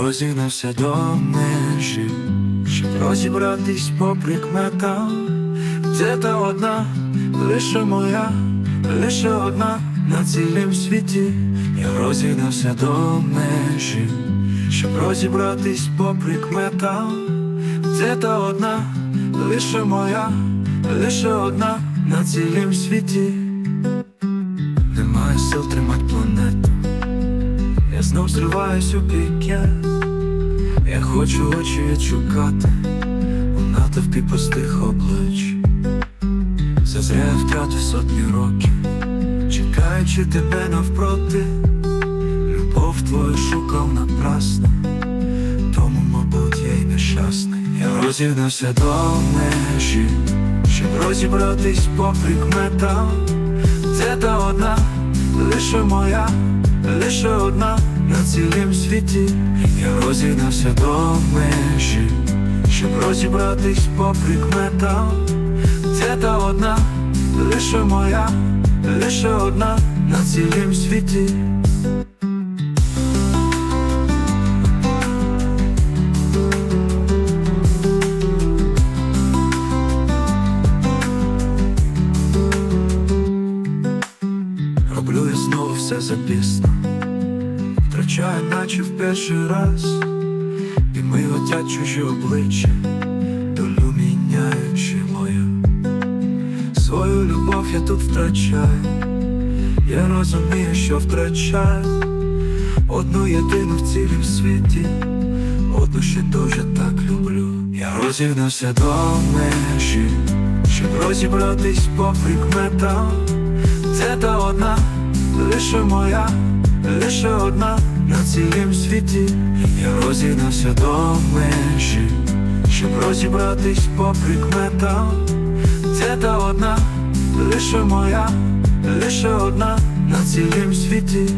розігнався до межі, щоб розібратись по прикметам. Де та одна, лише моя, лише одна на цілім світі. Я розігнався до межі, щоб розібратись по прикметам. Де та одна, лише моя, лише одна на цілім світі. Немає сил тримати планету. Я знов зриваюсь у піке. Я хочу очі відшукати у натовпі пустих облич. Зазря я втратив сотні років, чекаючи тебе навпроти, любов твою шукав напрасно, тому, мабуть, я й нещасний. Я розігнався до межі, щоб розібратись по прикметам. Це та одна, лише моя, лише одна на цілім світі. Я розігнався до межі, щоб розібратись по прикметам. Це та одна, лише моя, лише одна на цілім світі. Роблю я знову все запісно, втрачаю, наче в перший раз, і ми летять чужі обличчя, долю міняючи мою. Свою любов я тут втрачаю, я розумію, що втрачаю одну єдину в цілім світі, одну ще дуже так люблю. Я розігнався до межі, щоб розібратись по прикметам. Це та одна, лише моя, лише одна на цілім світі. Я розігнався до межі, щоб розібратись по прикметам. Це та одна, лише моя, лише одна на цілім світі.